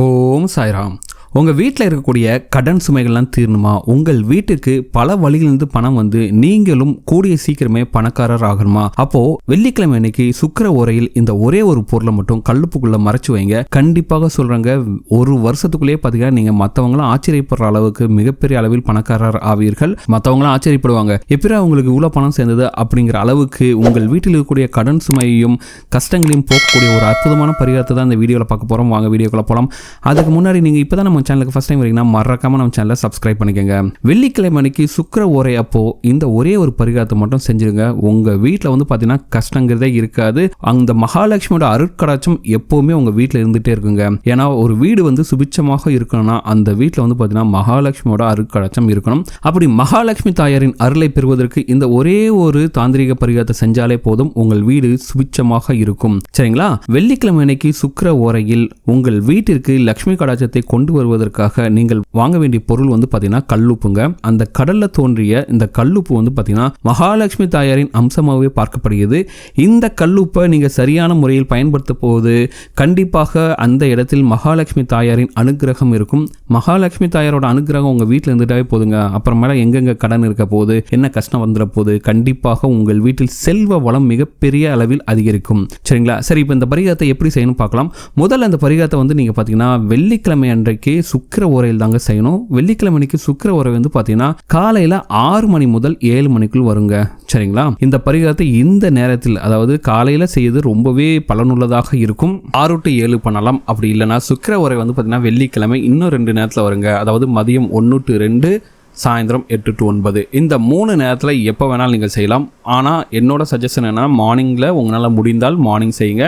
ఓం సాయిరామ్. உங்கள் வீட்டில் இருக்கக்கூடிய கடன் சுமைகள்லாம் தீரணுமா? உங்கள் வீட்டுக்கு பல வழியிலிருந்து பணம் வந்து நீங்களும் கூடிய சீக்கிரமே பணக்காரர் ஆகணுமா? அப்போ வெள்ளிக்கிழமை அன்னைக்கு சுக்கிர உரையில் இந்த ஒரே ஒரு பொருளை மட்டும் கல்லுப்புக்குள்ள மறைச்சு வைங்க. கண்டிப்பாக சொல்றாங்க ஒரு வருஷத்துக்குள்ளேயே பார்த்தீங்கன்னா நீங்கள் மற்றவங்களாம் ஆச்சரியப்படுற அளவுக்கு மிகப்பெரிய அளவில் பணக்காரர் ஆவீர்கள். மற்றவங்களாம் ஆச்சரியப்படுவாங்க எப்படி அவங்களுக்கு இவ்வளோ பணம் சேர்ந்தது? அப்படிங்கிற அளவுக்கு உங்கள் வீட்டில் இருக்கக்கூடிய கடன் சுமையையும் கஷ்டங்களையும் போக்கக்கூடிய ஒரு அற்புதமான பரிகாரத்தை தான் இந்த வீடியோவில் பார்க்க போகிறோம் வாங்க வீடியோக்குள்ள போகலாம் அதுக்கு முன்னாடி நீங்கள் இப்போ தான் நம்ம சேனலுக்கு ஃபஸ்ட் டைம் வரீங்கன்னா மறக்காம நம்ம சேனலை சப்ஸ்கிரைப் பண்ணிக்கோங்க. வெள்ளிக்கிழமை அன்னைக்கு சுக்கிர ஓரை அப்போ இந்த ஒரே ஒரு பரிகாரத்தை மட்டும் செஞ்சிருங்க. உங்கள் வீட்டில் வந்து பார்த்தீங்கன்னா கஷ்டங்கிறதே இருக்காது. அந்த மகாலட்சுமியோட அருட்கடாட்சம் எப்போவுமே உங்கள் வீட்டில் இருந்துகிட்டே இருக்குங்க. ஏன்னா ஒரு வீடு வந்து சுபிச்சமாக இருக்கணும்னா அந்த வீட்டில் வந்து பார்த்தீங்கன்னா மகாலட்சுமியோட அருட்கடாட்சம் இருக்கணும். அப்படி மகாலட்சுமி தாயாரின் அருளை பெறுவதற்கு இந்த ஒரே ஒரு தாந்திரிக பரிகாரத்தை செஞ்சாலே போதும் உங்கள் வீடு சுபிச்சமாக இருக்கும். சரிங்களா? வெள்ளிக்கிழமை அன்னைக்கு சுக்கர ஓரையில் உங்கள் வீட்டிற்கு லட்சுமி கடாட்சத்தை கொண்டு வருவதற்காக நீங்கள் வாங்க வேண்டிய பொருள் வந்து பார்த்தீங்கன்னா கல்லுப்புங்க. அந்த கடலில் தோன்றிய இந்த கல்லுப்பு வந்து பார்த்தீங்கன்னா மகாலட்சுமி தாயாரின் அம்சமாகவே பார்க்கப்படுகிறது. இந்த கல்லுப்பை நீங்கள் சரியான முறையில் பயன்படுத்த போது கண்டிப்பாக அந்த இடத்தில் மகாலட்சுமி தாயாரின் அனுகிரகம் இருக்கும். மகாலட்சுமி தாயாரோட அனுகிரகம் உங்கள் வீட்டில் இருந்துட்டாவே போதுங்க. அப்புறமேல எங்கெங்கே கடன் இருக்க போகுது என்ன கஷ்டம் வந்துட போகுது கண்டிப்பாக உங்கள் வீட்டில் செல்வ வளம் மிகப்பெரிய அளவில் அதிகரிக்கும். சரிங்களா? சரி இப்போ இந்த பரிகாரத்தை எப்படி செய்யணும் பார்க்கலாம். முதல்ல அந்த பரிகாரத்தை வந்து நீங்கள் பார்த்தீங்கன்னா வெள்ளிக்கிழமை அன்றைக்கு சுக்கர உரையில் தாங்க செய்யணும். வெள்ளிக்கிழமை அன்னைக்கு சுக்கிர உரை வந்து பார்த்தீங்கன்னா காலையில் ஆறு மணி முதல் ஏழு மணிக்குள் வருங்க. சரிங்களா? இந்த பரிகாரத்தை இந்த நேரத்தில் அதாவது காலையில் செய்யறது ரொம்பவே பலனுள்ளதாக இருக்கும். ஆறு டு ஏழு பண்ணலாம். அப்படி இல்லைன்னா சுக்கிர உரை வந்து பார்த்தீங்கன்னா வெள்ளிக்கிழமை இன்னும் ரெண்டு நேரத்தில் வருங்க. அதாவது மதியம் ஒன்று டு ரெண்டு சாயந்தரம் எட்டு டு ஒன்பது. இந்த மூணு நேரத்தில் எப்போ வேணாலும் நீங்கள் செய்யலாம். ஆனால் என்னோட சஜஷன் என்ன மார்னிங்கில் உங்களால் முடிந்தால் மார்னிங் செய்யுங்க.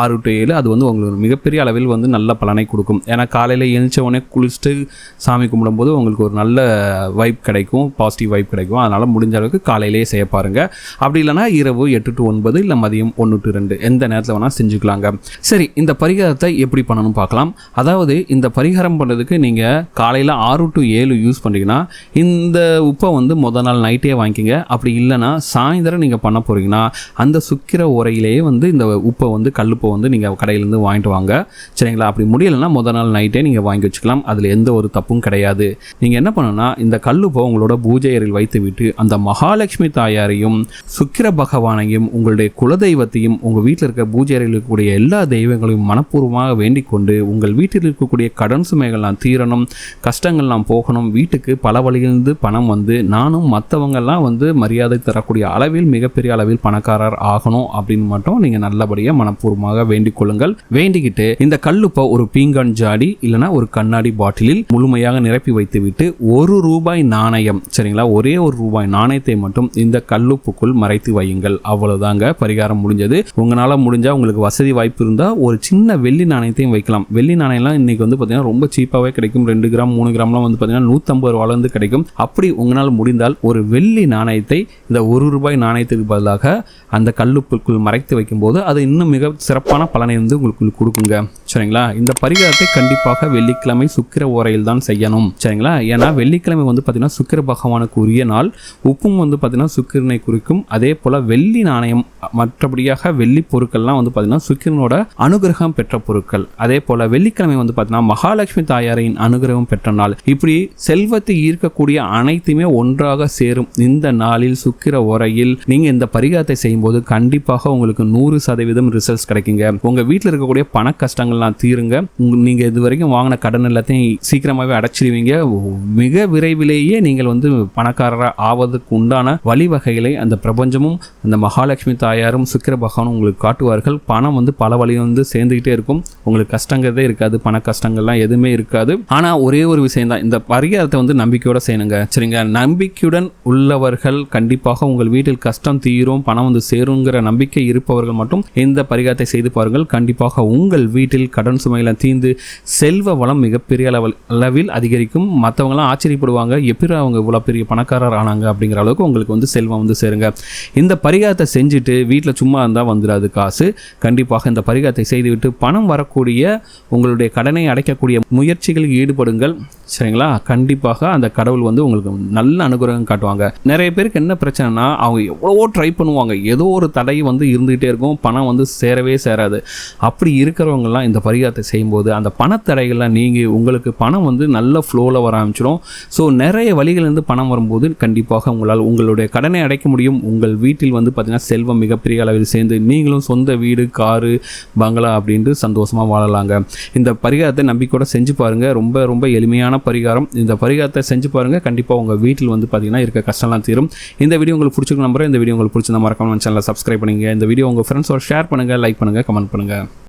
ஆறு டு ஏழு அது வந்து உங்களுக்கு மிகப்பெரிய அளவில் வந்து நல்ல பலனை கொடுக்கும். ஏன்னா காலையில் எழுந்த உடனே குளிச்சுட்டு சாமி கும்பிடும்போது உங்களுக்கு ஒரு நல்ல வைப் கிடைக்கும் பாசிட்டிவ் வைப் கிடைக்கும். அதனால் முடிஞ்ச அளவுக்கு காலையிலேயே செய்ய பாருங்கள் அப்படி இல்லைனா இரவு எட்டு டு ஒன்பது இல்லை மதியம் ஒன்று டு ரெண்டு. எந்த நேரத்தில் வேணால் செஞ்சுக்கலாங்க. சரி இந்த பரிகாரத்தை எப்படி பண்ணணும் பார்க்கலாம். அதாவது இந்த பரிகாரம் பண்ணுறதுக்கு நீங்கள் காலையில் ஆறு டு ஏழு யூஸ் பண்ணுறீங்கன்னா இந்த உப்பை வந்து முத நாள் நைட்டே வாங்கிக்கோங்க. அப்படி இல்லைன்னா சாயந்தரம் நீங்கள் பண்ண போகிறீங்கன்னா அந்த சுக்கிர உரையிலேயே வந்து இந்த உப்பை வந்து கல்லுப்பை வந்து நீங்கள் கடையிலேருந்து வாங்கிட்டு வாங்க. சரிங்களா? அப்படி முடியலைன்னா முத நாள் நைட்டே நீங்கள் வாங்கி வச்சுக்கலாம். அதில் எந்த ஒரு தப்பும் கிடையாது. நீங்கள் என்ன பண்ணணும்னா இந்த கல்லுப்பை உங்களோட பூஜை அறையில் வைத்து விட்டு அந்த மகாலட்சுமி தாயாரையும் சுக்கிர பகவானையும் உங்களுடைய குலதெய்வத்தையும் உங்கள் வீட்டில் இருக்க பூஜை அறையில் இருக்கக்கூடிய எல்லா தெய்வங்களையும் மனப்பூர்வமாக வேண்டிக் கொண்டு உங்கள் வீட்டில் இருக்கக்கூடிய கடன் சுமைகள்லாம் தீரணும் கஷ்டங்கள்லாம் போகணும் வீட்டுக்கு பல வழியிலிருந்து பணம் வந்து நானும் மற்றவங்கெல்லாம் வந்து மரியாதை தரக்கூடிய அளவில் மிகப்பெரிய அளவில் பணக்காரர் ஆகணும் அப்படின்னு மட்டும் நீங்கள் நல்லபடியாக மனப்பூர்வமாக வேண்டிக் கொள்ளுங்கள். வேண்டிக்கிட்டு இந்த கல்லுப்பை ஒரு பீங்கான் ஜாடி இல்லைனா ஒரு கண்ணாடி பாட்டிலில் முழுமையாக நிரப்பி வைத்துவிட்டு ஒரு ரூபாய் நாணயம் சரிங்களா? ஒரே ஒரு ரூபாய் நாணயத்தை மட்டும் இந்த கல்லுப்புக்குள் மறைத்து வையுங்கள். அவ்வளவுதாங்க பரிகாரம் முடிஞ்சது. உங்களால் முடிஞ்சால் உங்களுக்கு வசதி வாய்ப்பு இருந்தால் ஒரு சின்ன வெள்ளி நாணயத்தையும் வைக்கலாம். வெள்ளி நாணயம்லாம் இன்னைக்கு வந்து பார்த்தீங்கன்னா ரொம்ப சீப்பாகவே கிடைக்கும். ரெண்டு கிராம் மூணு கிராம்லாம் வந்து பார்த்தீங்கன்னா நூற்றம்பது ரூபாலேருந்து கிடைக்கும். அப்படி உங்களால் முடிந்தால் ஒரு வெள்ளி நாணயத்தை இந்த ஒரு ரூபாய் நாணயத்துக்கு பதிலாக அந்த கல்லுப்புக்குள் மறைத்து வைக்கும்போது அது இன்னும் மிக சிறப்பான பலனை வந்து உங்களுக்கு கொடுக்குங்க. சரிங்களா? இந்த பரிகாரத்தை கண்டிப்பாக வெள்ளிக்கிழமை சுக்கிர ஓரையில் தான் செய்யணும். சரிங்களா? ஏன்னா வெள்ளிக்கிழமை வந்து பார்த்தீங்கன்னா சுக்கிர பகவானுக்கு உரிய நாள். உப்பும் வந்து பார்த்தீங்கன்னா சுக்கிரனை குறிக்கும். அதே போல் வெள்ளி நாணயம் மற்றபடியாக வெள்ளி பொருட்கள்லாம் வந்து பார்த்தீங்கன்னா சுக்கிரனோட அனுகிரகம் பெற்ற பொருட்கள். அதே போல் வெள்ளிக்கிழமை வந்து பார்த்தீங்கன்னா மகாலட்சுமி தாயாரின் அனுகிரகம் பெற்ற நாள். இப்படி செல்வத்தை ஈர்க்கக்கூடிய அனைத்துமே ஒன்றாக சேரும். இந்த நாளில் சுக்கிர உரையில் நீங்க இந்த பரிகாரத்தை செய்யும்போது கண்டிப்பாக உங்களுக்கு நூறு சதவீதம் ரிசல்ட்ஸ் கிடைக்குங்க. உங்க வீட்டில் இருக்கக்கூடிய பண கஷ்டங்கள்லாம் தீருங்க. நீங்கள் இது வரைக்கும் வாங்கின கடன் எல்லாத்தையும் சீக்கிரமாகவே அடைச்சிடுவீங்க மிக விரைவிலேயே நீங்கள் வந்து பணக்காரராக ஆவதற்கு உண்டான வழிவகைகளை அந்த பிரபஞ்சமும் அந்த மகாலட்சுமி தாயாரும் சுக்கிர பகவானும் உங்களுக்கு காட்டுவார்கள். பணம் வந்து பல வழியும் வந்து சேர்ந்துக்கிட்டே இருக்கும். உங்களுக்கு கஷ்டங்கிறதே இருக்காது. பண கஷ்டங்கள்லாம் எதுவுமே இருக்காது. ஆனால் ஒரே ஒரு விஷயம் தான். இந்த பரிகாரத்தை வந்து நம்பிக்கையோட செய்யணுங்க. சரிங்க நம்பிக்கையுடன் உள்ளவர்கள் கண்டிப்பாக உங்கள் வீட்டில் கஷ்டம் தீரும் பணம் வந்து சேருங்கிற நம்பிக்கை இருப்பவர்கள் மட்டும் இந்த பரிகாரத்தை செய்து பாருங்கள். கண்டிப்பாக உங்கள் வீட்டில் கடன் சுமையெல்லாம் தீர்ந்து செல்வ வளம் மிகப்பெரிய அளவில் அளவில் அதிகரிக்கும். மற்றவங்களாம் ஆச்சரியப்படுவாங்க எப்படி அவங்க இவ்வளோ பெரிய பணக்காரர் ஆனாங்க? அப்படிங்கிற அளவுக்கு உங்களுக்கு வந்து செல்வம் வந்து சேருங்க. இந்த பரிகாரத்தை செஞ்சுட்டு வீட்டில் சும்மா இருந்தால் வந்துடாது காசு. கண்டிப்பாக இந்த பரிகாரத்தை செய்துவிட்டு பணம் வரக்கூடிய உங்களுடைய கடனை அடைக்கக்கூடிய முயற்சிகளில் ஈடுபடுங்கள். சரிங்களா? கண்டிப்பாக அந்த கடவுள் வந்து உங்களுக்கு நல்ல அனுகிரகம் காட்டுவாங்க. நிறைய பேருக்கு என்ன பிரச்சனைனா அவங்க எவ்வளவோ ட்ரை பண்ணுவாங்க. ஏதோ ஒரு தடை வந்து இருந்துகிட்டே இருக்கும். பணம் வந்து சேரவே சேராது. அப்படி இருக்கிறவங்கலாம் இந்த இந்த பரிகாரத்தை செய்யும்போது அந்த பணத்தடைகள்லாம் நீங்கி உங்களுக்கு பணம் வந்து நல்ல ஃப்ளோவில் வர ஆரம்பிச்சிடும். ஸோ நிறைய வழிகளிலிருந்து பணம் வரும்போது கண்டிப்பாக உங்களால் உங்களுடைய கடனை அடைக்க முடியும். உங்கள் வீட்டில் வந்து பார்த்திங்கன்னா செல்வம் மிகப்பெரிய அளவில் சேர்ந்து நீங்களும் சொந்த வீடு காரு பங்களா அப்படின்ட்டு சந்தோஷமாக வாழலாங்க. இந்த பரிகாரத்தை நம்பிக்கையோட செஞ்சு பாருங்கள் ரொம்ப ரொம்ப எளிமையான பரிகாரம். இந்த பரிகாரத்தை செஞ்சு பாருங்கள் கண்டிப்பாக உங்கள் வீட்டில் வந்து பார்த்திங்கன்னா இருக்க கஷ்டம்லாம் தீரும். இந்த வீடியோ உங்களுக்கு பிடிச்சிருக்க நம்புறேன். இந்த வீடியோ உங்களுக்கு பிடிச்சிருந்தா மறக்காம சேனலை சப்ஸ்கிரைப் பண்ணுங்கள் இந்த வீடியோ உங்கள் ஃப்ரெண்ட்ஸோட ஷேர் பண்ணுங்கள் லைக் பண்ணுங்கள் கமெண்ட் பண்ணுங்கள்